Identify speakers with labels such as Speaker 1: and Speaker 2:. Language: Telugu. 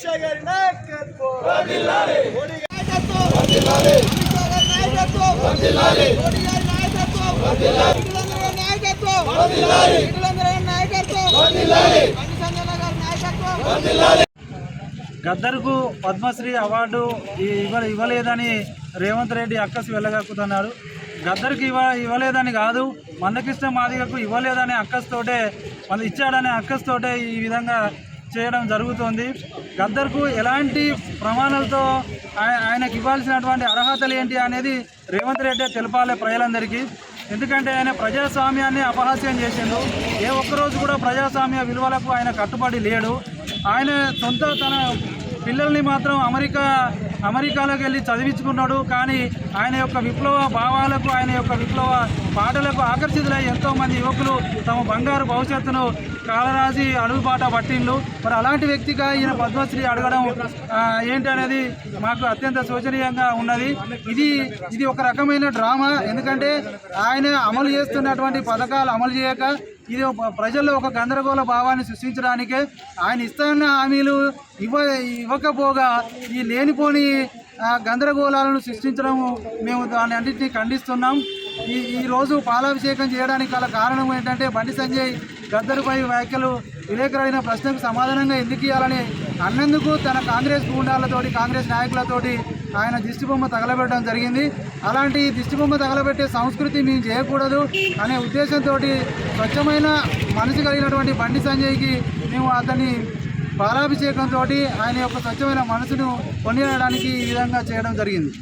Speaker 1: అమిత్ షా గారి నాయకత్వం. మోడీ గారి నాయకత్వం ఇటులందరూ గారి నాయకత్వం ఇటులందరూ గారి నాయకత్వం బండి సంజయ్ గారి నాయకత్వం
Speaker 2: గద్దర్కు పద్మశ్రీ అవార్డు ఇవ్వ ఇవ్వలేదని రేవంత్ రెడ్డి అక్కసు వెళ్ళగక్కుతున్నాడు గద్దర్కి ఇవ్వ ఇవ్వలేదని కాదు మందకృష్ణ మాదిగకు ఇవ్వలేదనే అక్కస్తోటే వాళ్ళు ఇచ్చాడనే అక్కస్తోటే ఈ విధంగా చేయడం జరుగుతోంది. గద్దర్కు ఎలాంటి ప్రమాణాలతో ఆయ- ఆయనకు ఇవ్వాల్సినటువంటి అర్హతలు ఏంటి అనేది రేవంత్ రెడ్డి తెలపాలి ప్రజలందరికీ. ఎందుకంటే ఆయన ప్రజాస్వామ్యాన్ని అపహాస్యం చేసిండు. ఏ ఒక్కరోజు కూడా ప్రజాస్వామ్య విలువలకు ఆయన కట్టుబడి లేడు. ఆయన సొంత తన పిల్లల్ని మాత్రం అమెరికా అమెరికాలోకి వెళ్ళి చదివించుకున్నాడు. కానీ ఆయన యొక్క విప్లవ భావాలకు ఆయన యొక్క విప్లవ పాటలకు ఆకర్షితులై ఎంతోమంది యువకులు తమ బంగారు భవిష్యత్తును కాలరాజి అడుగుబాట పట్టిండ్లు. మరి అలాంటి వ్యక్తిగా ఈయన పద్మశ్రీ అడగడం ఏంటనేది మాకు అత్యంత శోచనీయంగా ఉన్నది. ఇది ఇది ఒక రకమైన డ్రామా. ఎందుకంటే ఆయన అమలు చేస్తున్నటువంటి పథకాలు అమలు చేయక ఇది ప్రజల్లో ఒక గందరగోళ భావాన్ని సృష్టించడానికే ఆయన ఇస్తున్న హామీలు ఇవ్వ ఇవ్వకపోగా ఈ లేనిపోని గందరగోళాలను సృష్టించడం మేము దాన్ని అన్నింటినీ ఖండిస్తున్నాం. ఈ ఈరోజు పాలాభిషేకం చేయడానికి గల కారణం ఏంటంటే బండి సంజయ్ గద్దరుపై వ్యాఖ్యలు విలేకరైన ప్రశ్నకు సమాధానంగా ఎందుకు ఇవ్వాలని అన్నందుకు తన కాంగ్రెస్ గుండాలతోటి కాంగ్రెస్ నాయకులతోటి ఆయన దిష్టిబొమ్మ తగలబెట్టడం జరిగింది. అలాంటి దిష్టిబొమ్మ తగలబెట్టే సంస్కృతి మేము చేయకూడదు అనే ఉద్దేశంతో స్వచ్ఛమైన మనసు కలిగినటువంటి బండి సంజయ్కి మేము అతన్ని పాలాభిషేకంతో ఆయన యొక్క స్వచ్ఛమైన మనసును కొనియడానికి ఈ విధంగా చేయడం జరిగింది.